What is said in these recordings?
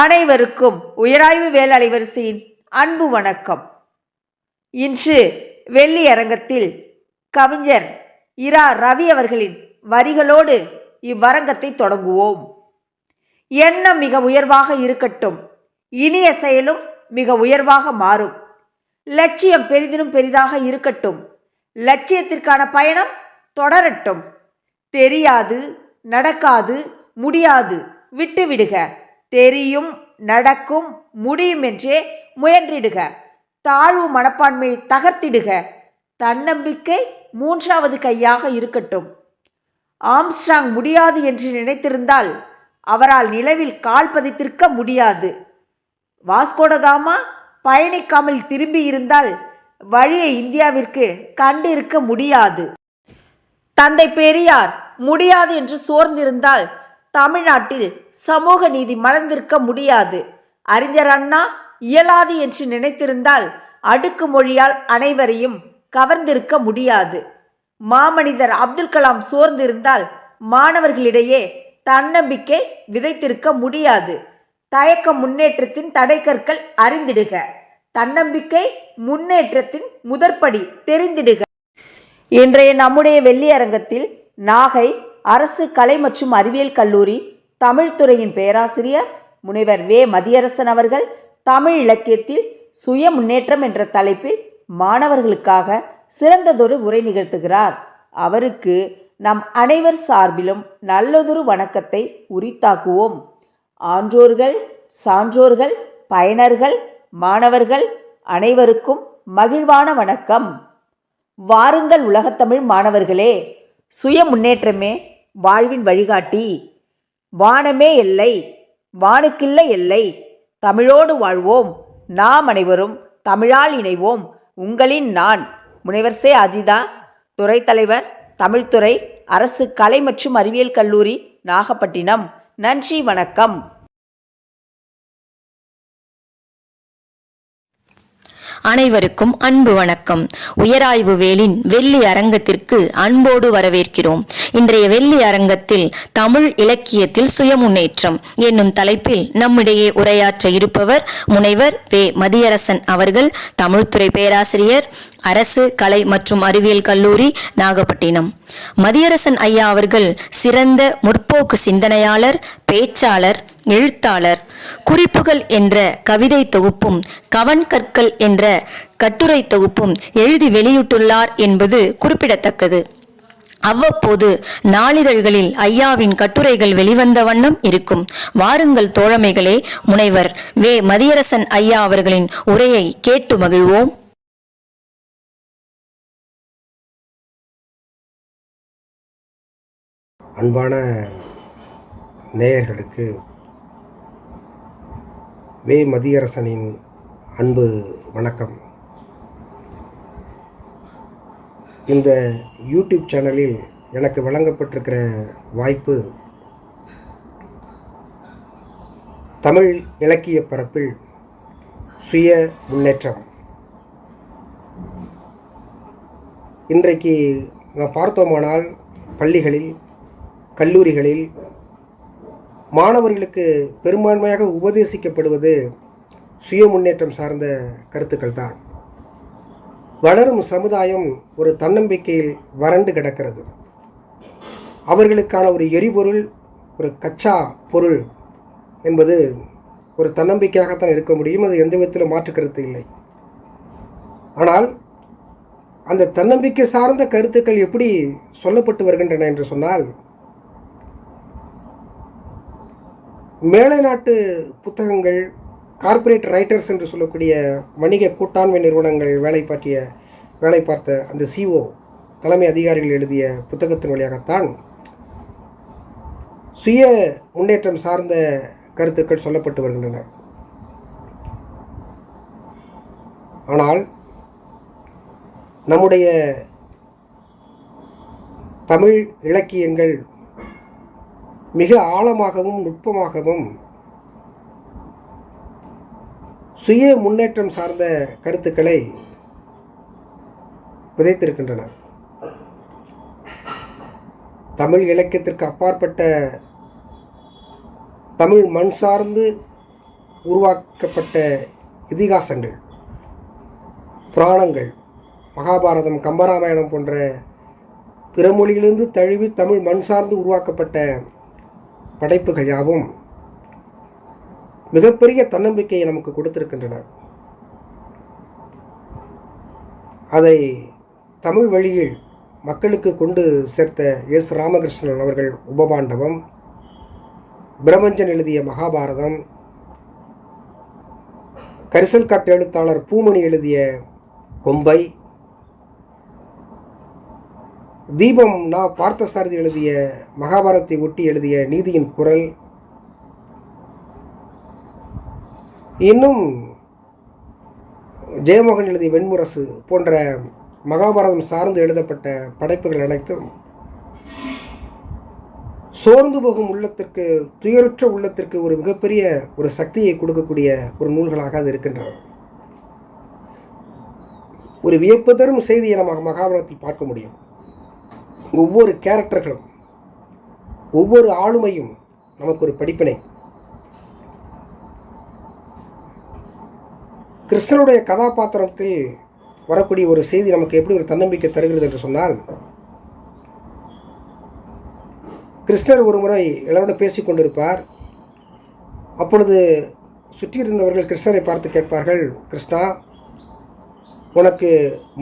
அனைவருக்கும் உயராய்வு வேல் அலைவரிசையின் அன்பு வணக்கம். இன்று வெள்ளி அரங்கத்தில் கவிஞர் இரா ரவி அவர்களின் வரிகளோடு இவ்வரங்கத்தை தொடங்குவோம். எண்ணம் மிக உயர்வாக இருக்கட்டும் இனிய செயலும் மிக உயர்வாக மாறும். லட்சியம் பெரிதினும் பெரிதாக இருக்கட்டும் லட்சியத்திற்கான பயணம் தொடரட்டும். தெரியாது நடக்காது முடியாது விட்டுவிடுக. தெரியும் நடக்கும் முடியும் என்றே முயன்றிடுக. தாழ்வு மனப்பான்மையை தகர்த்திடுக. தன்னம்பிக்கை மூன்றாவது கையாக இருக்கட்டும். ஆம்ஸ்ட்ராங் முடியாது என்று நினைத்திருந்தால் அவரால் நிலவில் கால் பதித்திருக்க முடியாது. வாஸ்கோடகாமா பயணிக்காமல் திரும்பி இருந்தால் வழியை இந்தியாவிற்கு கண்டிருக்க முடியாது. தந்தை பெரியார் முடியாது என்று சோர்ந்திருந்தால் தமிழ்நாட்டில் சமூக நீதி மலர்ந்திருக்க முடியாது. அறிஞர் அண்ணா இயலாது என்று நினைத்திருந்தால் அடுக்கு மொழியால் அனைவரையும் கவர்ந்திருக்க முடியாது. மாமனிதர் அப்துல் கலாம் சோர்ந்திருந்தால் மாணவர்களிடையே தன்னம்பிக்கை விதைத்திருக்க முடியாது. தயக்க முன்னேற்றத்தின் தடைக்கற்கள் அறிந்திடுக. தன்னம்பிக்கை முன்னேற்றத்தின் முதற்படி தெரிந்திடுக. இன்றைய நம்முடைய வெள்ளியரங்கத்தில் நாகை அரசு கலை மற்றும் அறிவியல் கல்லூரி தமிழ்துறையின் பேராசிரியர் முனைவர் வே. மதியரசன் அவர்கள் தமிழ் இலக்கியத்தில் சுய முன்னேற்றம் என்ற தலைப்பில் மாணவர்களுக்காக சிறந்ததொரு உரை நிகழ்த்துகிறார். அவருக்கு நம் அனைவர் சார்பிலும் நல்லதொரு வணக்கத்தை உரித்தாக்குவோம். ஆன்றோர்கள் சான்றோர்கள் பயனர்கள் மாணவர்கள் அனைவருக்கும் மகிழ்வான வணக்கம். வாருங்கள் உலகத்தமிழ் மாணவர்களே சுய முன்னேற்றமே வாழ்வின் வழிகாட்டி. வானமே எல்லை வானுக்கில்லை எல்லை தமிழோடு வாழ்வோம் நாம் அனைவரும் தமிழால் இணைவோம் உங்களின் நான். முனைவர் சே அஜிதா துறை தலைவர் தமிழ்துறை அரசு கலை மற்றும் அறிவியல் கல்லூரி நாகப்பட்டினம். நன்றி வணக்கம். அனைவருக்கும் அன்பு வணக்கம். உயராய்வு வேலின் வெள்ளி அரங்கத்திற்கு அன்போடு வரவேற்கிறோம். இன்றைய வெள்ளி அரங்கத்தில் தமிழ் இலக்கியத்தில் சுயமுன்னேற்றம் என்னும் தலைப்பில் நம்மிடையே உரையாற்ற இருப்பவர் முனைவர் வே மதியரசன் அவர்கள் தமிழ்துறை பேராசிரியர் அரசு கலை மற்றும் அறிவியல் கல்லூரி நாகப்பட்டினம். மதியரசன் ஐயா அவர்கள் சிறந்த முற்போக்கு சிந்தனையாளர் பேச்சாளர் எழுத்தாளர். குறிப்புகள் என்ற கவிதை தொகுப்பும் கவன் கற்கள் என்ற கட்டுரை தொகுப்பும் எழுதி வெளியிட்டுள்ளார் என்பது குறிப்பிடத்தக்கது. அவ்வப்போது நாளிதழ்களில் ஐயாவின் கட்டுரைகள் வெளிவந்த வண்ணம் இருக்கும். வாருங்கள் தோழமைகளே முனைவர் வே. மதியரசன் ஐயா அவர்களின் உரையை கேட்டு மகிழ்வோம். அன்பான நேயர்களுக்கு வே மதியரசனின் அன்பு வணக்கம். இந்த யூடியூப் சேனலில் எனக்கு வழங்கப்பட்டிருக்கிற வாய்ப்பு தமிழ் இலக்கிய பரப்பில் சுய முன்னேற்றம். இன்றைக்கு நாம் பார்த்தோமானால் பள்ளிகளில் கல்லூரிகளில் மாணவர்களுக்கு பெரும்பான்மையாக உபதேசிக்கப்படுவது சுய முன்னேற்றம் சார்ந்த கருத்துக்கள் தான் வளரும் சமுதாயம் ஒரு தன்னம்பிக்கையில் வறண்டு கிடக்கிறது. அவர்களுக்கான ஒரு எரிபொருள் ஒரு கச்சா பொருள் என்பது ஒரு தன்னம்பிக்கையாகத்தான் இருக்க முடியும் அது எந்த விதத்திலும் மாற்று கருத்து இல்லை. ஆனால் அந்த தன்னம்பிக்கை சார்ந்த கருத்துக்கள் எப்படி சொல்லப்பட்டு வருகின்றன என்று சொன்னால் மேலை நாட்டு புத்தகங்கள் கார்ப்பரேட் ரைட்டர்ஸ் என்று சொல்லக்கூடிய வணிக கூட்டாண்மை நிறுவனங்கள் வேலை பற்றிய வேலை பார்த்த அந்த சிஓ தலைமை அதிகாரிகள் எழுதிய புத்தகத்தின் வழியாகத்தான் சுய முன்னேற்றம் சார்ந்த கருத்துக்கள் சொல்லப்பட்டு வருகின்றன. ஆனால் நம்முடைய தமிழ் இலக்கியங்கள் மிக ஆழமாகவும் நுட்பமாகவும் சுய முன்னேற்றம் சார்ந்த கருத்துக்களை விதைத்திருக்கின்றன. தமிழ் இலக்கியத்திற்கு அப்பாற்பட்ட தமிழ் மண் சார்ந்து உருவாக்கப்பட்ட இதிகாசங்கள் புராணங்கள் மகாபாரதம் கம்பராமாயணம் போன்ற பிற மொழியிலிருந்து தழுவி தமிழ் மண் சார்ந்து உருவாக்கப்பட்ட படைப்புகள் யாவும் மிகப்பெரிய தன்னம்பிக்கையை நமக்கு கொடுத்திருக்கின்றன. அதை தமிழ் வழியில் மக்களுக்கு கொண்டு சேர்த்த எஸ். ராமகிருஷ்ணன் அவர்கள் உபபாண்டவம் பிரபஞ்சன் எழுதிய மகாபாரதம் கரிசல் காட்டு எழுத்தாளர் பூமணி எழுதிய கொம்பை தீபம் நா பார்த்தசாரதி எழுதிய மகாபாரதத்தை ஒட்டி எழுதிய நீதியின் குரல். இன்னும் ஜெயமோகன் எழுதிய வெண்முரசு போன்ற மகாபாரதம் சார்ந்து எழுதப்பட்ட படைப்புகள் அனைத்தும் சோர்ந்து போகும் உள்ளத்திற்கு துயருற்ற உள்ளத்திற்கு ஒரு மிகப்பெரிய ஒரு சக்தியை கொடுக்கக்கூடிய ஒரு நூல்களாக அது இருக்கின்றன. ஒரு வியப்பு தரும் செய்தியை நம்ம மகாபாரதத்தில் பார்க்க முடியும். ஒவ்வொரு கேரக்டர்களும் ஒவ்வொரு ஆளுமையும் நமக்கு ஒரு படிப்பினை. கிருஷ்ணனுடைய கதாபாத்திரத்தில் வரக்கூடிய ஒரு செய்தி நமக்கு எப்படி ஒரு தன்னம்பிக்கை தருகிறது என்று சொன்னால் கிருஷ்ணர் ஒரு முறை எல்லாரோட பேசிக்கொண்டிருப்பார் அப்பொழுது சுற்றி இருந்தவர்கள் கிருஷ்ணரை பார்த்து கேட்பார்கள் கிருஷ்ணா உனக்கு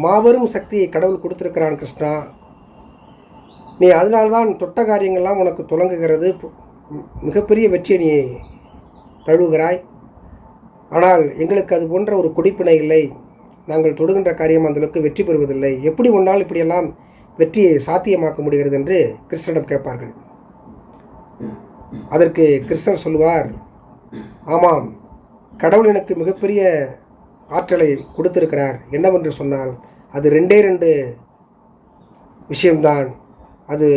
மாபெரும் சக்தியை கடவுள் கொடுத்திருக்கிறான் கிருஷ்ணா. நீ அதனால்தான் தொட்ட காரியங்கள்லாம் உனக்கு துலங்குகிறது. பு- மிகப்பெரிய வெற்றியை நீ தழுவுகிறாய். ஆனால் எங்களுக்கு அது போன்ற ஒரு குடிப்பினை இல்லை. நாங்கள் தொடுகின்ற காரியம் அந்தளவுக்கு வெற்றி பெறுவதில்லை. எப்படி உன்னால் இப்படியெல்லாம் வெற்றியை சாத்தியமாக்க முடிகிறது என்று கிருஷ்ணனிடம் கேட்பார்கள். அதற்கு கிருஷ்ணர் சொல்லுவார் ஆமாம் கடவுள் எனக்கு மிகப்பெரிய ஆற்றலை கொடுத்திருக்கிறார். என்னவென்று சொன்னால் அது ரெண்டே ரெண்டு விஷயம்தான். அது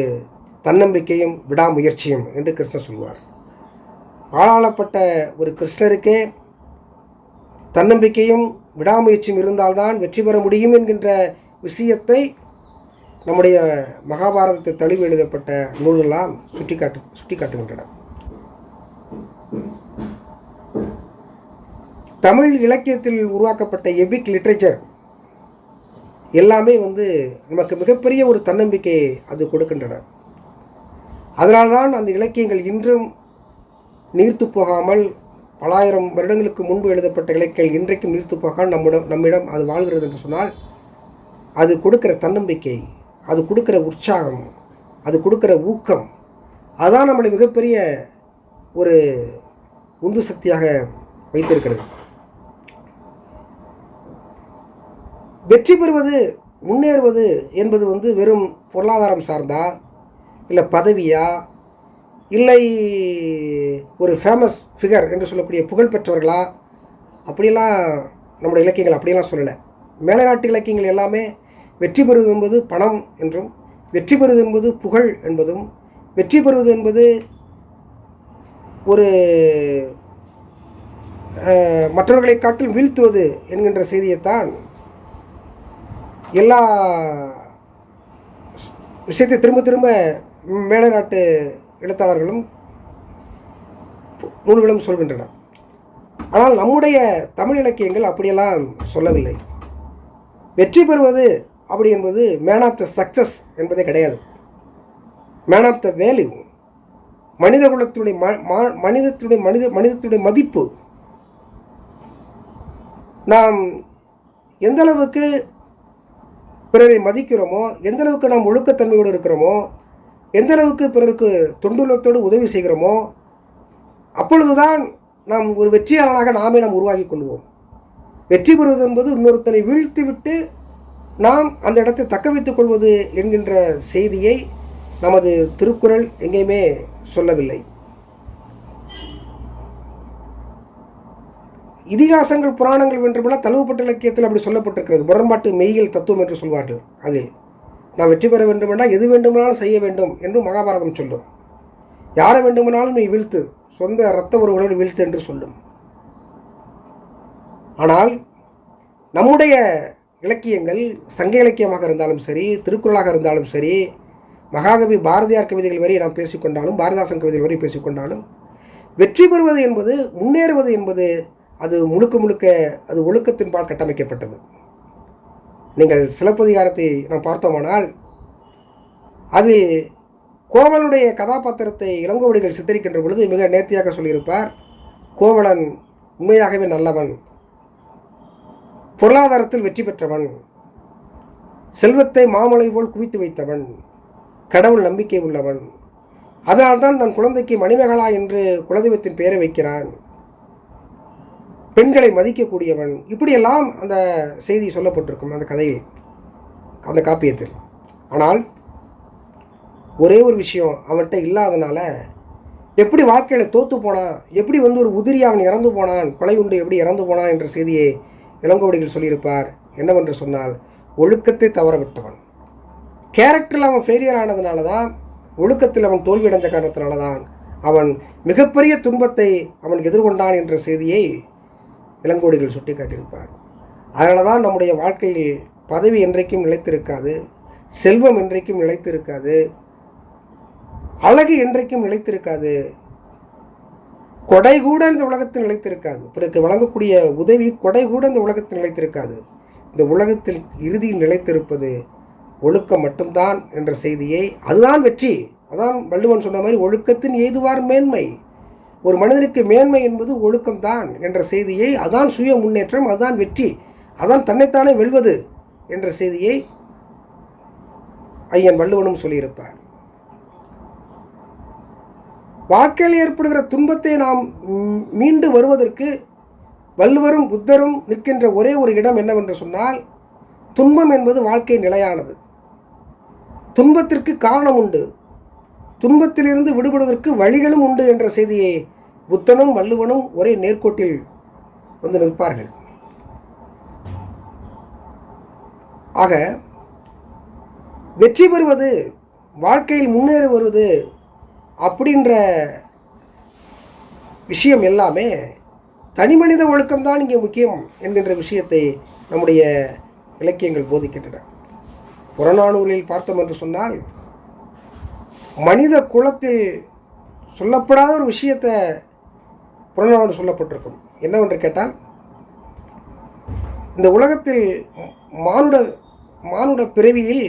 தன்னம்பிக்கையும் விடாமுயற்சியும் என்று கிருஷ்ணர் சொல்வார். ஆளாளப்பட்ட ஒரு கிருஷ்ணருக்கே தன்னம்பிக்கையும் விடாமுயற்சியும் இருந்தால்தான் வெற்றி பெற முடியும் என்கின்ற விஷயத்தை நம்முடைய மகாபாரதத்தை தழுவி எழுதப்பட்ட நூல்களெல்லாம் சுட்டிக்காட்டு சுட்டிக்காட்டுகின்றன. தமிழ் இலக்கியத்தில் உருவாக்கப்பட்ட எபிக் லிட்ரேச்சர் எல்லாமே வந்து நமக்கு மிகப்பெரிய ஒரு தன்னம்பிக்கையை அது கொடுக்கின்றன. அதனால்தான் அந்த இலக்கியங்கள் இன்றும் நீர்த்து போகாமல் பலாயிரம் வருடங்களுக்கு முன்பு எழுதப்பட்ட இலக்கியங்கள் இன்றைக்கும் நீர்த்து போகாமல் நம்மிடம் நம்மிடம் அது வாழ்கிறது என்று சொன்னால் அது கொடுக்கிற தன்னம்பிக்கை அது கொடுக்கிற உற்சாகம் அது கொடுக்கிற ஊக்கம் அதான் நம்மளை மிகப்பெரிய ஒரு உந்து சக்தியாக வைத்திருக்கிறது. வெற்றி பெறுவது முன்னேறுவது என்பது வந்து வெறும் பொருளாதாரம் சார்ந்தா? இல்லை பதவியா? இல்லை ஒரு ஃபேமஸ் ஃபிகர் என்று சொல்லக்கூடிய புகழ்பெற்றவர்களா அப்படியெல்லாம் நம்முடைய இலக்கியங்கள் அப்படியெல்லாம் சொல்லலை. மேலைநாட்டு இலக்கியங்கள் எல்லாமே வெற்றி பெறுவது என்பது பணம் என்றும் வெற்றி பெறுவது என்பது புகழ் என்பதும் வெற்றி பெறுவது என்பது ஒரு மற்றவர்களை காட்டில் வீழ்த்துவது என்கின்ற செய்தியைத்தான் எல்லா விஷயத்தை திரும்ப திரும்ப மேலை நாட்டு எழுத்தாளர்களும் நூல்களும் சொல்கின்றன. ஆனால் நம்முடைய தமிழ் இலக்கியங்கள் அப்படியெல்லாம் சொல்லவில்லை. வெற்றி பெறுவது அப்படி என்பது மேன் ஆஃப் த சக்சஸ் என்பதே கிடையாது. மேன் ஆஃப் த வேல்யூ மனித குலத்தினுடைய ம- மா- மனிதத்துடைய மனித மனிதத்துடைய மதிப்பு. நாம் எந்த அளவுக்கு பிறரை மதிக்கிறோமோ எந்த அளவுக்கு நாம் ஒழுக்கத்தன்மையோடு இருக்கிறோமோ எந்த அளவுக்கு பிறருக்கு தொண்டுள்ளத்தோடு உதவி செய்கிறோமோ அப்பொழுதுதான் நாம் ஒரு வெற்றியாளனாக நாமே நாம் உருவாக்கி கொள்வோம். வெற்றி பெறுவது என்பது இன்னொருத்தனை வீழ்த்திவிட்டு நாம் அந்த இடத்தை தக்க வைத்துக் கொள்வது என்கின்ற செய்தியை நமது திருக்குறள் எங்கேயுமே சொல்லவில்லை. இதிகாசங்கள் புராணங்கள் வென்றுமெல்லாம் தழுவப்பட்ட இலக்கியத்தில் அப்படி சொல்லப்பட்டிருக்கிறது. முரண்பாட்டு மெய்யியல் தத்துவம் என்று சொல்வார்கள் அதில். நான் வெற்றி பெற வேண்டுமென்றால் எது வேண்டுமானாலும் செய்ய வேண்டும் என்று மகாபாரதம் சொல்லும். யாரை வேண்டுமானாலும் நீ வீழ்த்து சொந்த இரத்த உறவுகளோடு வீழ்த்து என்று சொல்லும். ஆனால் நம்முடைய இலக்கியங்கள் சங்க இலக்கியமாக இருந்தாலும் சரி திருக்குறளாக இருந்தாலும் சரி மகாகவி பாரதியார் கவிதைகள் வரை நாம் பேசிக்கொண்டாலும் பாரதிதாசன் கவிதைகள் வரை பேசிக்கொண்டாலும் வெற்றி பெறுவது என்பது முன்னேறுவது என்பது அது முழுக்க முழுக்க அது ஒழுக்கத்தின்பால் கட்டமைக்கப்பட்டது. நீங்கள் சிலப்பதிகாரத்தை நாம் பார்த்தோமானால் அது கோவலனுடைய கதாபாத்திரத்தை இளங்கோவடிகள் சித்தரிக்கின்ற பொழுது மிக நேர்த்தியாக சொல்லியிருப்பார் கோவலன் உண்மையாகவே நல்லவன் பொருளாதாரத்தில் வெற்றி பெற்றவன் செல்வத்தை மாமலை போல் குவித்து வைத்தவன் கடவுள் நம்பிக்கை உள்ளவன் அதனால்தான் தன் குழந்தைக்கு மணிமகளா என்று குலதெய்வத்தின் பெயரை வைக்கிறான். பெண்களை மதிக்கக்கூடியவன். இப்படியெல்லாம் அந்த செய்தி சொல்லப்பட்டிருக்கும் அந்த கதையில் அந்த காப்பியத்தில். ஆனால் ஒரே ஒரு விஷயம் அவன்கிட்ட இல்லாதனால எப்படி வாழ்க்கையில் தோற்று போனான் எப்படி வந்து ஒரு உதிரி அவன் இறந்து போனான் கொலை உண்டு எப்படி இறந்து போனான் என்ற செய்தியை இளங்கோவடிகள் சொல்லியிருப்பார். என்னவென்று சொன்னால் ஒழுக்கத்தை தவறவிட்டவன். கேரக்டரில் அவன் ஃபெயிலியர் ஆனதுனால தான் ஒழுக்கத்தில் அவன் தோல்வியடைந்த காரணத்தினால தான் அவன் மிகப்பெரிய துன்பத்தை அவன் எதிர்கொண்டான் என்ற செய்தியை இளங்கோடிகள் சுட்டி காட்டியிருப்பார் அதனால தான் நம்முடைய வாழ்க்கையில் பதவி என்றைக்கும் நிலைத்திருக்காது செல்வம் என்றைக்கும் நிலைத்திருக்காது அழகு என்றைக்கும் நிலைத்திருக்காது கொடை கூட இந்த உலகத்தில் நிலைத்திருக்காது. பிறகு வழங்கக்கூடிய உதவி கொடை கூட இந்த உலகத்தில் நிலைத்திருக்காது. இந்த உலகத்தில் இறுதியில் நிலைத்திருப்பது ஒழுக்கம் மட்டும்தான் என்ற செய்தியை அதுதான் வெற்றி. அதான் வள்ளுவன் சொன்ன மாதிரி ஒழுக்கத்தின் எய்துவார் மேன்மை. ஒரு மனிதனுக்கு மேன்மை என்பது ஒழுக்கம்தான் என்ற செய்தியை அதான் சுய முன்னேற்றம் அதான் வெற்றி அதான் தன்னைத்தானே வெல்வது என்ற செய்தியை ஐயன் வள்ளுவனும் சொல்லியிருப்பார். வாழ்க்கையில் ஏற்படுகிற துன்பத்தை நாம் மீண்டு வருவதற்கு வள்ளுவரும் புத்தரும் நிற்கின்ற ஒரே ஒரு இடம் என்னவென்று சொன்னால் துன்பம் என்பது வாழ்க்கை நிலையானது. துன்பத்திற்கு காரணம் உண்டு. துன்பத்திலிருந்து விடுபடுவதற்கு வழிகளும் உண்டு என்ற செய்தியை புத்தனும் வள்ளுவனும் ஒரே நேர்கோட்டில் வந்து நிற்பார்கள். ஆக வெற்றி பெறுவது வாழ்க்கையில் முன்னேறி வருவது அப்படின்ற விஷயம் எல்லாமே தனி மனித ஒழுக்கம்தான் இங்கே முக்கியம் என்கின்ற விஷயத்தை நம்முடைய இலக்கியங்கள் போதிக்கின்றன. புறநானூரில் பார்த்தோம் என்று சொன்னால் மனித குலத்தில் சொல்லப்படாத ஒரு விஷயத்தை புறநானூறு சொல்லப்பட்டிருக்கும். என்னவென்று கேட்டால் இந்த உலகத்தில் மானுட மானுட பிறவியில்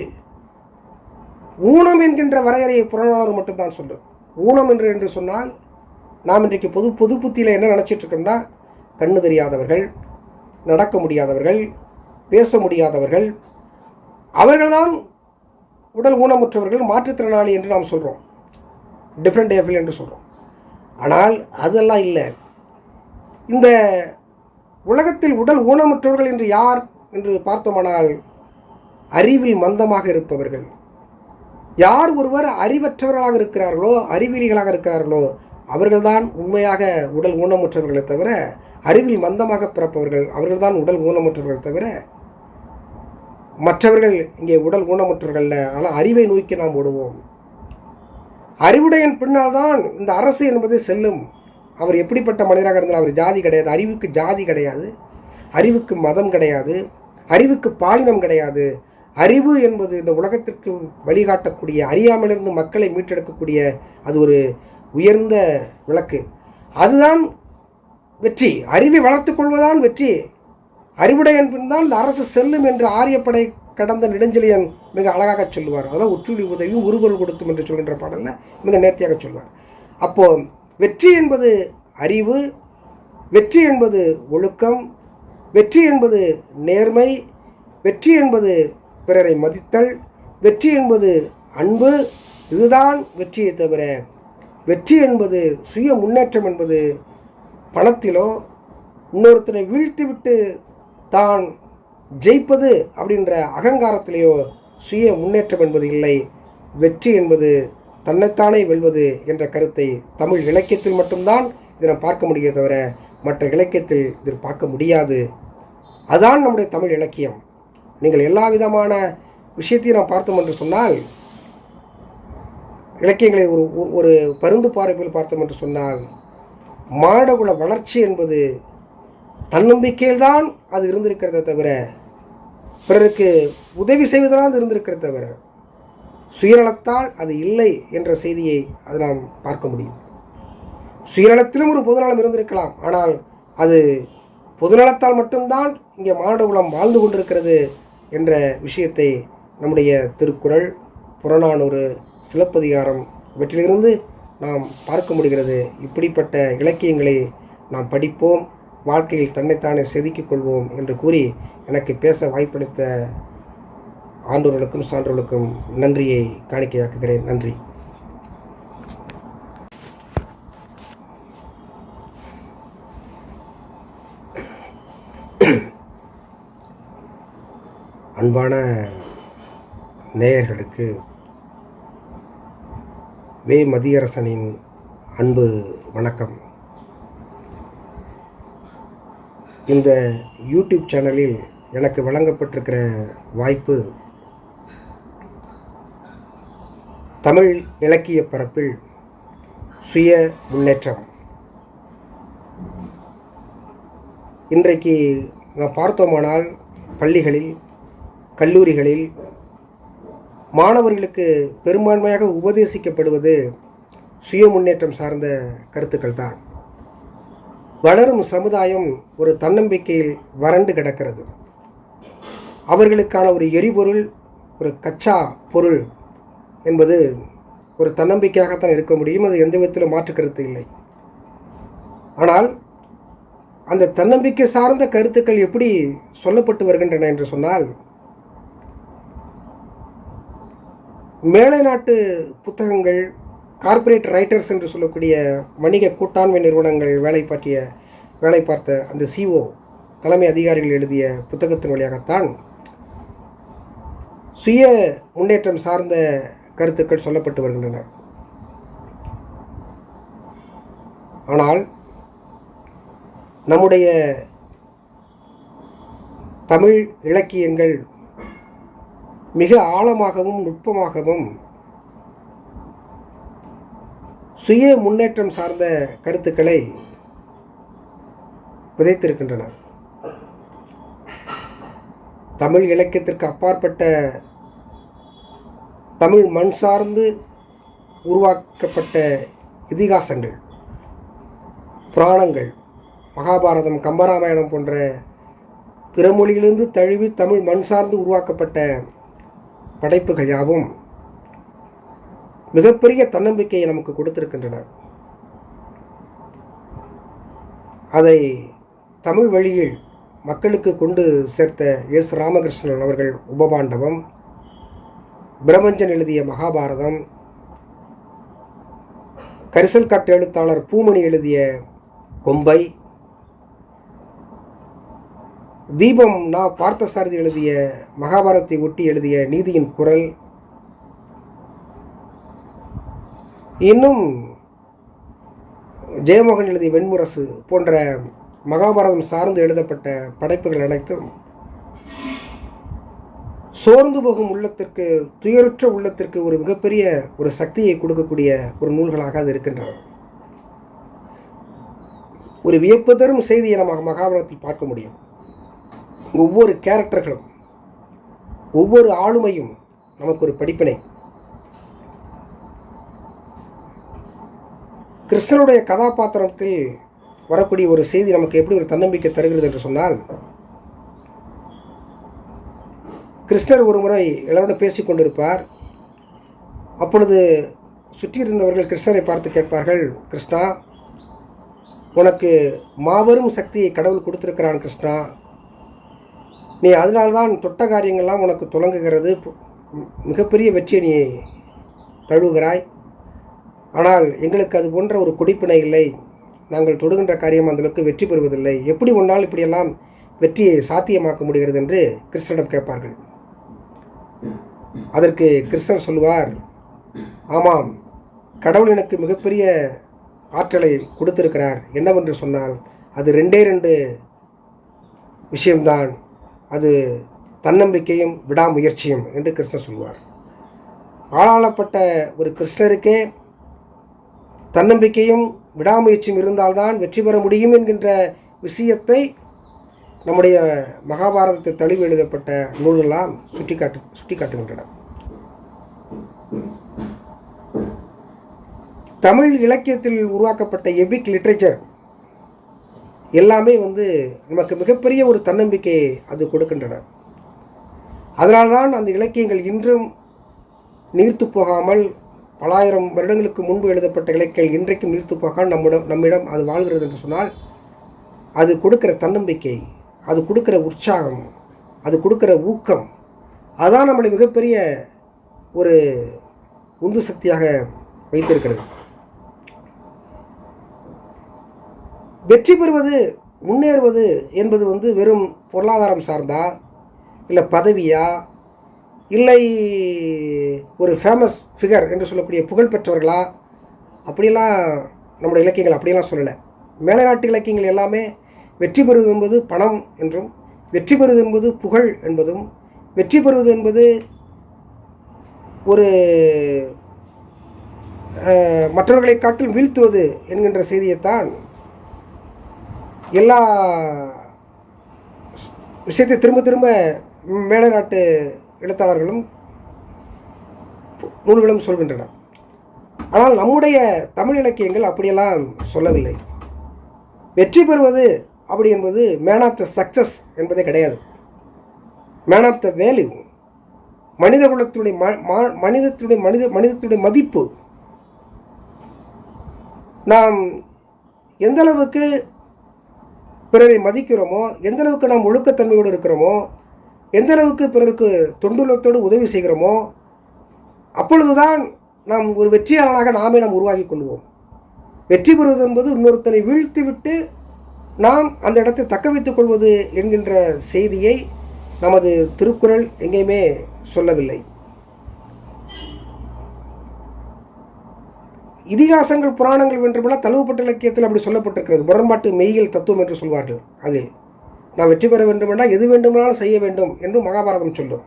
ஊனம் என்கின்ற வரையறையை புறநானூறு மட்டும்தான் சொல்லும். ஊனம் என்று என்று சொன்னால் நாம் இன்றைக்கு பொது பொது புத்தியில் என்ன நினச்சிட்ருக்கோம்னா கண்ணு தெரியாதவர்கள் நடக்க முடியாதவர்கள் பேச முடியாதவர்கள் அவர்கள்தான் உடல் ஊனமுற்றவர்கள் மாற்றுத்திறனாளி என்று நாம் சொல்கிறோம் டிஃப்ரெண்ட் ஏபிள் என்று சொல்கிறோம் ஆனால் அதெல்லாம் இல்லை. இந்த உலகத்தில் உடல் ஊனமுற்றவர்கள் என்று யார் என்று பார்த்தோமானால் அறிவில் மந்தமாக இருப்பவர்கள். யார் ஒருவர் அறிவற்றவர்களாக இருக்கிறார்களோ அறிவிலிகளாக இருக்கிறார்களோ அவர்கள்தான் உண்மையாக உடல் ஊனமுற்றவர்களை தவிர அறிவில் மந்தமாக பிறப்பவர்கள் அவர்கள்தான் உடல் ஊனமுற்றவர்கள் தவிர மற்றவர்கள் இங்கே உடல் ஊனமுற்றவர்கள்ல ஆனால் அறிவை நோக்கி நாம் ஓடுவோம். அறிவுடையன் பின்னால் தான் இந்த அரசு என்பது செல்லும். அவர் எப்படிப்பட்ட மனிதராக இருந்தாலும் அவர் ஜாதி கிடையாது. அறிவுக்கு ஜாதி கிடையாது. அறிவுக்கு மதம் கிடையாது. அறிவுக்கு பாலினம் கிடையாது. அறிவு என்பது இந்த உலகத்திற்கு வழிகாட்டக்கூடிய அறியாமலிருந்து மக்களை மீட்டெடுக்கக்கூடிய அது ஒரு உயர்ந்த விளக்கு. அதுதான் வெற்றி. அறிவை வளர்த்துக்கொள்வதுதான் வெற்றி. அறிவுடையன் பின் தான் இந்த அரசு செல்லும் என்று ஆரியப்படை கடந்த நெடுஞ்செழியன் மிக அழகாக சொல்லுவார். அதாவது உற்றுளி உதவியும் உருவல் கொடுத்தும் என்று சொல்கின்ற பாடலில் மிக நேர்த்தியாக சொல்வார். அப்போ வெற்றி என்பது அறிவு வெற்றி என்பது ஒழுக்கம் வெற்றி என்பது நேர்மை வெற்றி என்பது பிறரை மதித்தல் வெற்றி என்பது அன்பு இதுதான் வெற்றியை தவிர வெற்றி என்பது சுய முன்னேற்றம் என்பது பணத்திலோ இன்னொருத்தனை வீழ்த்திவிட்டு தான் ஜெயிப்பது அப்படின்ற அகங்காரத்திலேயோ சுய முன்னேற்றம் என்பது இல்லை. வெற்றி என்பது தன்னைத்தானே வெல்வது என்ற கருத்தை தமிழ் இலக்கியத்தில் மட்டும்தான் இதனை பார்க்க முடியும் தவிர மற்ற இலக்கியத்தில் இதில் பார்க்க முடியாது. அதான் நம்முடைய தமிழ் இலக்கியம். நீங்கள் எல்லா விதமான விஷயத்தையும் நாம் பார்த்தோம் என்று சொன்னால் இலக்கியங்களை ஒரு ஒரு பருந்து பார்வையில் பார்த்தோம் என்று சொன்னால் மாடகுல வளர்ச்சி என்பது தன்னம்பிக்கையில் தான் அது இருந்திருக்கிறத தவிர பிறருக்கு உதவி செய்வதெல்லாம் அது இருந்திருக்கிறத தவிர சுயநலத்தால் அது இல்லை என்ற செய்தியை அது நாம் பார்க்க முடியும். சுயநலத்திலும் ஒரு பொதுநலம் இருந்திருக்கலாம் ஆனால் அது பொதுநலத்தால் மட்டும்தான் இங்கே மானுட குலம் வாழ்ந்து கொண்டிருக்கிறது என்ற விஷயத்தை நம்முடைய திருக்குறள் புறநானூறு சிலப்பதிகாரம் இவற்றிலிருந்து நாம் பார்க்க முடிகிறது. இப்படிப்பட்ட இலக்கியங்களை நாம் படிப்போம். வாழ்க்கையில் தன்னைத்தானே செதுக்கிக் கொள்வோம் என்று கூறி எனக்கு பேச வாய்ப்பளித்த ஆண்டோர்களுக்கும் சான்றோர்களுக்கும் நன்றியை காணிக்கையாக்குகிறேன். நன்றி. அன்பான நேயர்களுக்கு வே மதியரசனின் அன்பு வணக்கம். இந்த யூடியூப் சேனலில் எனக்கு வழங்கப்பட்டிருக்கிற வாய்ப்பு தமிழ் இலக்கிய பரப்பில் சுய முன்னேற்றம். இன்றைக்கு நாம் பார்த்தோமானால் பள்ளிகளில் கல்லூரிகளில் மாணவர்களுக்கு பெரும்பான்மையாக உபதேசிக்கப்படுவது சுய முன்னேற்றம் சார்ந்த கருத்துக்கள் தான் வளரும் சமுதாயம் ஒரு தன்னம்பிக்கையில் வறண்டு கிடக்கிறது. அவர்களுக்கான ஒரு எரிபொருள் ஒரு கச்சா பொருள் என்பது ஒரு தன்னம்பிக்கையாகத்தான் இருக்க முடியும். அது எந்த விதத்திலும் மாற்றுக்கருத்து இல்லை. ஆனால் அந்த தன்னம்பிக்கை சார்ந்த கருத்துக்கள் எப்படி சொல்லப்பட்டு வருகின்றன என்று சொன்னால் மேலை நாட்டு புத்தகங்கள் கார்ப்பரேட் ரைட்டர்ஸ் என்று சொல்லக்கூடிய வணிக கூட்டாண்மை நிறுவனங்கள் வேலை பற்றிய வேலை பார்த்த அந்த சிஓ தலைமை அதிகாரிகள் எழுதிய புத்தகத்தின் வழியாகத்தான் சுய முன்னேற்றம் சார்ந்த கருத்துக்கள் சொல்லப்பட்டு வருகின்றன. ஆனால் நம்முடைய தமிழ் இலக்கியங்கள் மிக ஆழமாகவும் நுட்பமாகவும் சுய முன்னேற்றம் சார்ந்த கருத்துக்களை விதைத்திருக்கின்றன. தமிழ் இலக்கியத்திற்கு அப்பாற்பட்ட தமிழ் மண் சார்ந்து உருவாக்கப்பட்ட இதிகாசங்கள் புராணங்கள் மகாபாரதம் கம்பராமாயணம் போன்ற பிற மொழியிலிருந்து தழுவி தமிழ் மண் சார்ந்து உருவாக்கப்பட்ட படைப்புகள் யாவும் மிகப்பெரிய தன்னம்பிக்கையை நமக்கு கொடுத்திருக்கின்றன. அதை தமிழ் வழியில் மக்களுக்கு கொண்டு சேர்த்த எஸ். ராமகிருஷ்ணன் அவர்கள் உபபாண்டவம் பிரபஞ்சன் எழுதிய மகாபாரதம் கரிசல் காட்டு எழுத்தாளர் பூமணி எழுதிய கொம்பை தீபம் நா பார்த்தசாரதி எழுதிய மகாபாரத்தை ஒட்டி எழுதிய நீதியின் குரல் இன்னும் ஜெயமோகன் எழுதிய வெண்முரசு போன்ற மகாபாரதம் சார்ந்து எழுதப்பட்ட படைப்புகள் அனைத்தும் சோர்ந்து போகும் உள்ளத்திற்கு துயருற்ற உள்ளத்திற்கு ஒரு மிகப்பெரிய ஒரு சக்தியை கொடுக்கக்கூடிய ஒரு நூல்களாக அது இருக்கின்றன. ஒரு வியப்பு தரும் செய்தியை நம்ம மகாபாரதத்தில் பார்க்க முடியும். ஒவ்வொரு கேரக்டர்களும் ஒவ்வொரு ஆளுமையும் நமக்கு ஒரு படிப்பினை கிருஷ்ணனுடைய கதாபாத்திரத்தில் வரக்கூடிய ஒரு செய்தி நமக்கு எப்படி ஒரு தன்னம்பிக்கை தருகிறது என்று சொன்னால் கிருஷ்ணர் ஒரு முறை எல்லாரோட பேசிக் கொண்டிருப்பார். அப்பொழுது சுற்றி இருந்தவர்கள் கிருஷ்ணரை பார்த்து கேட்பார்கள் கிருஷ்ணா உனக்கு மாபெரும் சக்தியை கடவுள் கொடுத்துருக்கிறான் கிருஷ்ணா. நீ அதனால்தான் தொட்ட காரியங்கள்லாம் உனக்கு துலங்குகிறது மிகப்பெரிய வெற்றியை நீ தழுவுகிறாய். ஆனால் எங்களுக்கு அது போன்ற ஒரு குடிப்பினை இல்லை. நாங்கள் தொடுகின்ற காரியம் அந்தளவுக்கு வெற்றி பெறுவதில்லை. எப்படி ஒன்றால் இப்படியெல்லாம் வெற்றியை சாத்தியமாக்க முடிகிறது என்று கிருஷ்ணனிடம் கேட்பார்கள். அதற்கு கிருஷ்ணர் சொல்லுவார் ஆமாம் கடவுள் எனக்கு மிகப்பெரிய ஆற்றலை கொடுத்திருக்கிறார். என்னவென்று சொன்னால் அது ரெண்டே ரெண்டு விஷயம்தான். அது தன்னம்பிக்கையும் விடாமுயற்சியும் என்று கிருஷ்ணர் சொல்வார் ஆளாளப்பட்ட ஒரு கிருஷ்ணருக்கே தன்னம்பிக்கையும் விடாமுயற்சியும் இருந்தால்தான் வெற்றி பெற முடியும் என்கின்ற விஷயத்தை நம்முடைய மகாபாரதத்தை தழுவி எழுதப்பட்ட நூலெல்லாம் சுட்டிக்காட்டு சுட்டிக்காட்டுகின்றன. தமிழ் இலக்கியத்தில் உருவாக்கப்பட்ட எபிக் லிட்ரேச்சர் எல்லாமே வந்து நமக்கு மிகப்பெரிய ஒரு தன்னம்பிக்கையை அது கொடுக்கின்றன. அதனால்தான் அந்த இலக்கியங்கள் இன்றும் நீர்த்து போகாமல் பலாயிரம் வருடங்களுக்கு முன்பு எழுதப்பட்ட இலக்கியங்கள் இன்றைக்கும் நீர்த்து நம்மிடம் நம்மிடம் அது வாழ்கிறது என்று சொன்னால் அது கொடுக்கிற தன்னம்பிக்கை அது கொடுக்கிற உற்சாகம் அது கொடுக்கிற ஊக்கம் அதான் நம்மளை மிகப்பெரிய ஒரு உந்து சக்தியாக வைத்திருக்கிறது. வெற்றி பெறுவது முன்னேறுவது என்பது வந்து வெறும் பொருளாதாரம் சார்ந்தா இல்லை பதவியா இல்லை ஒரு ஃபேமஸ் ஃபிகர் என்று சொல்லக்கூடிய புகழ்பெற்றவர்களா அப்படியெல்லாம் நம்முடைய இலக்கியங்கள் அப்படியெல்லாம் சொல்லலை. மேலைநாட்டு இலக்கியங்கள் எல்லாமே வெற்றி பெறுவது என்பது பணம் என்றும் வெற்றி பெறுவது என்பது புகழ் என்பதும் வெற்றி பெறுவது என்பது ஒரு மற்றவர்களை காட்டில் வீழ்த்துவது என்கின்ற செய்தியைத்தான் எல்லா விஷயத்தை திரும்ப திரும்ப மேலை நாட்டு எழுத்தாளர்களும் நூல்களும் சொல்கின்றன ஆனால் நம்முடைய தமிழ் இலக்கியங்கள் அப்படியெல்லாம் சொல்லவில்லை. வெற்றி பெறுவது அப்படி என்பது மேன் ஆஃப் த சக்சஸ் என்பதே கிடையாது. மேன் ஆஃப் த வேல்யூ மனித குலத்தினுடைய ம- மா- மனிதத்தினுடைய மனித மனிதத்தினுடைய மதிப்பு. நாம் எந்த அளவுக்கு பிறரை மதிக்கிறோமோ எந்த அளவுக்கு நாம் ஒழுக்கத்தன்மையோடு இருக்கிறோமோ எந்த அளவுக்கு பிறருக்கு தொண்டுள்ளத்தோடு உதவி செய்கிறோமோ அப்பொழுதுதான் நாம் ஒரு வெற்றியாளனாக நாமே நாம் உருவாக்கி கொள்வோம். வெற்றி பெறுவது என்பது இன்னொருத்தனை வீழ்த்திவிட்டு நாம் அந்த இடத்தை தக்க வைத்துக் கொள்வது என்கின்ற செய்தியை நமது திருக்குறள் எங்கேயுமே சொல்லவில்லை. இதிகாசங்கள் புராணங்கள் வென்றுபட தழுவுப்பட்ட இலக்கியத்தில் அப்படி சொல்லப்பட்டிருக்கிறது. முரண்பாட்டு மெய்யியல் தத்துவம் என்று சொல்வார்கள் அதில். நான் வெற்றி பெற வேண்டுமென்றால் எது வேண்டுமானாலும் செய்ய வேண்டும் என்று மகாபாரதம் சொல்லும்.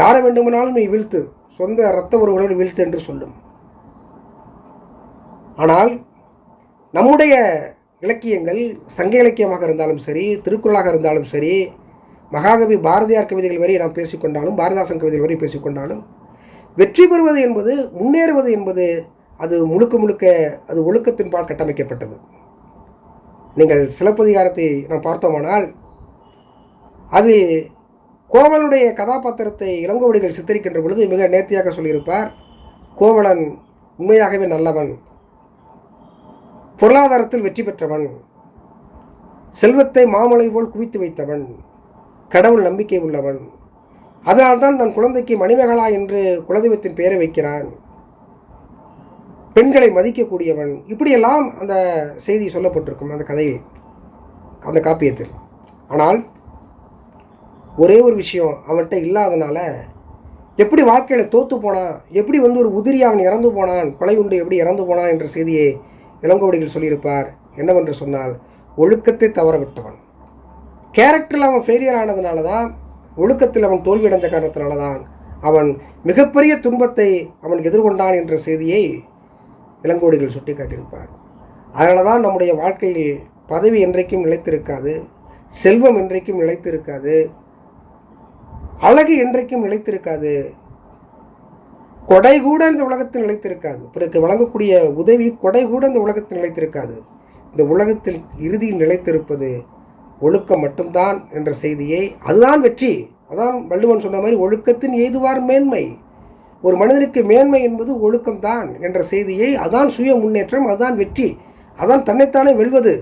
யாரை வேண்டுமானாலும் நீ வீழ்த்து சொந்த இரத்த உறவுகளோடு வீழ்த்து என்று சொல்லும். ஆனால் நம்முடைய இலக்கியங்கள் சங்க இலக்கியமாக இருந்தாலும் சரி திருக்குறளாக இருந்தாலும் சரி மகாகவி பாரதியார் கவிதைகள் வரை நாம் பேசிக்கொண்டாலும் பாரதிதாசன் கவிதைகள் வரை பேசிக்கொண்டாலும் வெற்றி பெறுவது என்பது முன்னேறுவது என்பது அது முழுக்க முழுக்க அது ஒழுக்கத்தின்பால் கட்டமைக்கப்பட்டது. நீங்கள் சிலப்பதிகாரத்தை நாம் பார்த்தோமானால் அது கோவலனுடைய கதாபாத்திரத்தை இளங்கோவடிகள் சித்தரிக்கின்ற பொழுது மிக நேர்த்தியாக சொல்லியிருப்பார் கோவலன் உண்மையாகவே நல்லவன் பொருளாதாரத்தில் வெற்றி பெற்றவன் செல்வத்தை மாமலை போல் குவித்து வைத்தவன் கடவுள் நம்பிக்கை உள்ளவன். அதனால்தான் தன் குழந்தைக்கு மணிமகளா என்று குலதெய்வத்தின் பெயரை வைக்கிறான். பெண்களை மதிக்கக்கூடியவன். இப்படியெல்லாம் அந்த செய்தி சொல்லப்பட்டிருக்கும் அந்த கதையில் அந்த காப்பியத்தில். ஆனால் ஒரே ஒரு விஷயம் அவன்கிட்ட இல்லாதனால எப்படி வாழ்க்கையில் தோற்று போனான் எப்படி வந்து ஒரு உதிரி அவன் இறந்து போனான் கொலை உண்டு எப்படி இறந்து போனான் என்ற செய்தியை இளங்கோவடிகள் சொல்லியிருப்பார் என்னவென்று சொன்னால் ஒழுக்கத்தை தவறவிட்டவன். கேரக்டரில் அவன் ஃபெயிலியர் ஆனதுனால தான் ஒழுக்கத்தில் அவன் தோல்வியடைந்த காரணத்தினால தான் அவன் மிகப்பெரிய துன்பத்தை அவன் எதிர்கொண்டான் என்ற செய்தியை இளங்கோடிகள் சுட்டிக்காட்டியிருப்பார். அதனால தான் நம்முடைய வாழ்க்கையில் பதவி என்றைக்கும் நிலைத்திருக்காது செல்வம் என்றைக்கும் நிலைத்திருக்காது அழகு என்றைக்கும் நிலைத்திருக்காது கொடை கூட இந்த உலகத்தில் நிலைத்திருக்காது. பிறகு வழங்கக்கூடிய உதவி கொடை கூட இந்த உலகத்தில் நிலைத்திருக்காது. இந்த உலகத்தில் இறுதியில் நிலைத்திருப்பது ஒழுக்கம் மட்டும்தான் என்ற செய்தியை அதுதான் வெற்றி. அதான் வள்ளுவன் சொன்ன மாதிரி ஒழுக்கத்தின் எய்துவார் மேன்மை. ஒரு மனிதனுக்கு மேன்மை என்பது ஒழுக்கம்தான் என்ற செய்தியை அதான் சுய முன்னேற்றம் அதுதான் வெற்றி அதான் தன்னைத்தானே வெல்வது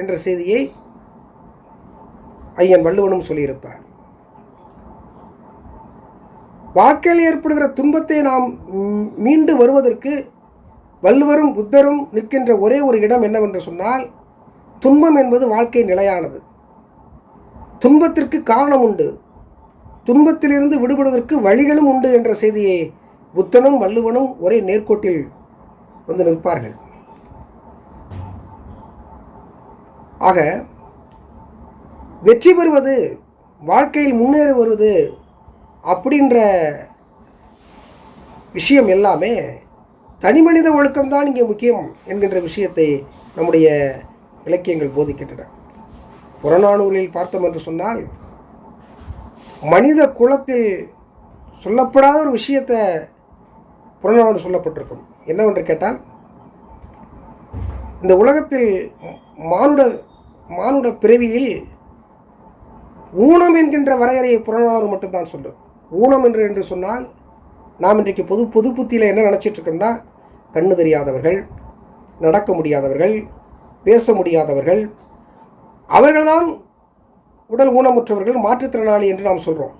என்ற செய்தியை ஐயன் வள்ளுவனும் சொல்லியிருப்பார். வாழ்க்கையில் ஏற்படுகிற துன்பத்தை நாம் மீண்டு வருவதற்கு வள்ளுவரும் புத்தரும் நிற்கின்ற ஒரே ஒரு இடம் என்னவென்று சொன்னால் துன்பம் என்பது வாழ்க்கை நிலையானது. துன்பத்திற்கு காரணம் உண்டு. துன்பத்திலிருந்து விடுபடுவதற்கு வழிகளும் உண்டு என்ற செய்தியை புத்தனும் வள்ளுவனும் ஒரே நேர்கோட்டில் வந்து நிற்பார்கள். ஆக வெற்றி பெறுவது வாழ்க்கையில் முன்னேறி வருவது அப்படின்ற விஷயம் எல்லாமே தனிமனித ஒழுக்கம்தான் இங்கே முக்கியம் என்கின்ற விஷயத்தை நம்முடைய இலக்கியங்கள் போதிக்கின்றன. புறநானூரில் பார்த்தோம் என்று சொன்னால் மனித குலத்தில் சொல்லப்படாத ஒரு விஷயத்தை புறநானூறு சொல்லப்பட்டிருக்கும். என்னவென்று கேட்டால் இந்த உலகத்தில் மானுட மானுட பிறவியில் ஊனம் என்கின்ற வரையறையை புறநானூறு மட்டும்தான் சொல்லும். ஊனம் என்று என்று சொன்னால் நாம் இன்றைக்கு பொது பொது புத்தியில் என்ன நினச்சிட்ருக்கோம்னா கண்ணு தெரியாதவர்கள் நடக்க முடியாதவர்கள் பேச முடியாதவர்கள் அவர்கள்தான் உடல் ஊனமுற்றவர்கள் மாற்றுத்திறனாளி என்று நாம் சொல்கிறோம்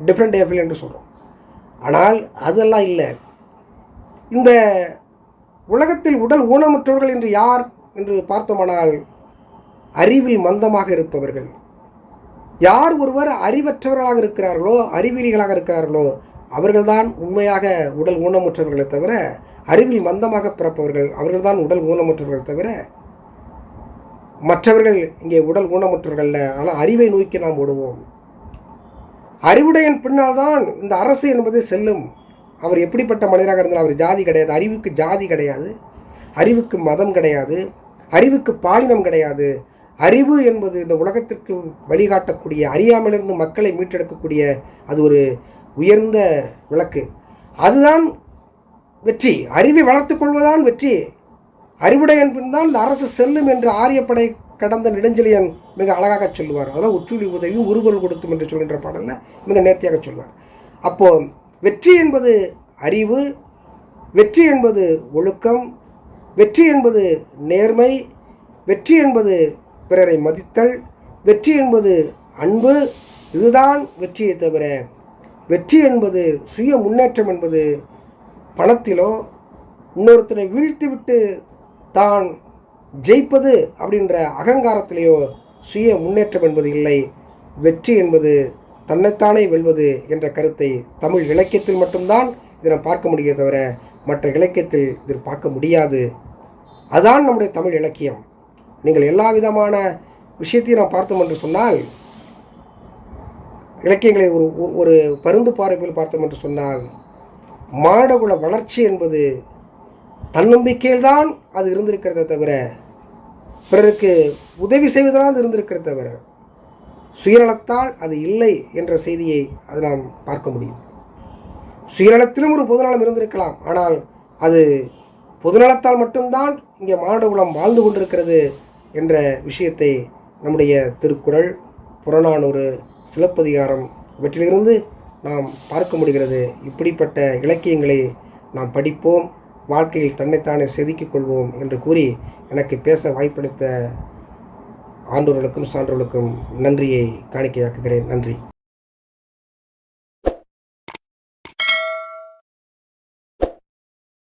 டிஃப்ரெண்ட் ஏபிள் என்று சொல்கிறோம் ஆனால் அதெல்லாம் இல்லை. இந்த உலகத்தில் உடல் ஊனமுற்றவர்கள் என்று யார் என்று பார்த்தோமானால் அறிவில் மந்தமாக இருப்பவர்கள். யார் ஒருவர் அறிவற்றவர்களாக இருக்கிறார்களோ அறிவிலிகளாக இருக்கிறார்களோ அவர்கள்தான் உண்மையாக உடல் ஊனமுற்றவர்களை தவிர அறிவில் மந்தமாக பிறப்பவர்கள் அவர்கள்தான் உடல் ஊனமுற்றவர்கள் தவிர மற்றவர்கள் இங்கே உடல் ஊனமுற்றவர்கள் ஆனால் அறிவை நோக்கி நாம் ஓடுவோம். அறிவுடையன் பின்னால் தான் இந்த அரசு என்பது செல்லும். அவர் எப்படிப்பட்ட மனிதராக இருந்தாலும் அவர் ஜாதி கிடையாது. அறிவுக்கு ஜாதி கிடையாது. அறிவுக்கு மதம் கிடையாது. அறிவுக்கு பாலினம் கிடையாது. அறிவு என்பது இந்த உலகத்திற்கு வழிகாட்டக்கூடிய அறியாமலிருந்து மக்களை மீட்டெடுக்கக்கூடிய அது ஒரு உயர்ந்த விளக்கு. அதுதான் வெற்றி. அறிவை வளர்த்துக்கொள்வதுதான் வெற்றி. அறிவுடையன் பின் தான் இந்த அரசு செல்லும் என்று ஆரியப்படை கடந்த நெடுஞ்செழியன் மிக அழகாக சொல்லுவார். அதாவது உற்றுளி உதவியும் உருவல் கொடுத்தும் என்று சொல்கின்ற பாடலில் மிக நேர்த்தியாக சொல்வார். அப்போ வெற்றி என்பது அறிவு வெற்றி என்பது ஒழுக்கம் வெற்றி என்பது நேர்மை வெற்றி என்பது பிறரை மதித்தல் வெற்றி என்பது அன்பு இதுதான் வெற்றியை தவிர வெற்றி என்பது சுய முன்னேற்றம் என்பது பணத்திலோ இன்னொருத்தரை வீழ்த்திவிட்டு தான் ஜெயிப்பது அப்படின்ற அகங்காரத்திலேயோ சுய முன்னேற்றம் என்பது இல்லை. வெற்றி என்பது தன்னைத்தானே வெல்வது என்ற கருத்தை தமிழ் இலக்கியத்தில் மட்டும்தான் இதை நாம் பார்க்க முடியும் தவிர மற்ற இலக்கியத்தில் இதில் பார்க்க முடியாது. அதான் நம்முடைய தமிழ் இலக்கியம். நீங்கள் எல்லா விதமான விஷயத்தையும் நாம் பார்த்தோம் என்று சொன்னால் இலக்கியங்களை ஒரு ஒரு பருந்து பார்வையில் பார்த்தோம் என்று சொன்னால் மாடகுல வளர்ச்சி என்பது தன்னம்பிக்கையில்தான் அது இருந்திருக்கிறத தவிர பிறருக்கு உதவி செய்வதால் இருந்திருக்கிற இருந்திருக்கிறத தவிர சுயநலத்தால் அது இல்லை என்ற செய்தியை அது நாம் பார்க்க முடியும். சுயநலத்திலும் ஒரு பொதுநலம் இருந்திருக்கலாம். ஆனால் அது பொதுநலத்தால் மட்டும்தான் இங்கே மானுடகுலம் வாழ்ந்து கொண்டிருக்கிறது என்ற விஷயத்தை நம்முடைய திருக்குறள் புறநானூறு சிலப்பதிகாரம் இவற்றிலிருந்து நாம் பார்க்க முடிகிறது. இப்படிப்பட்ட இலக்கியங்களை நாம் படிப்போம். வாழ்க்கையில் தன்னைத்தானே செதுக்கிக் கொள்வோம் என்று கூறி எனக்கு பேச வாய்ப்பளித்த ஆண்டோர்களுக்கும் சான்றோர்களுக்கும் நன்றியை காணிக்கையாக்குகிறேன். நன்றி.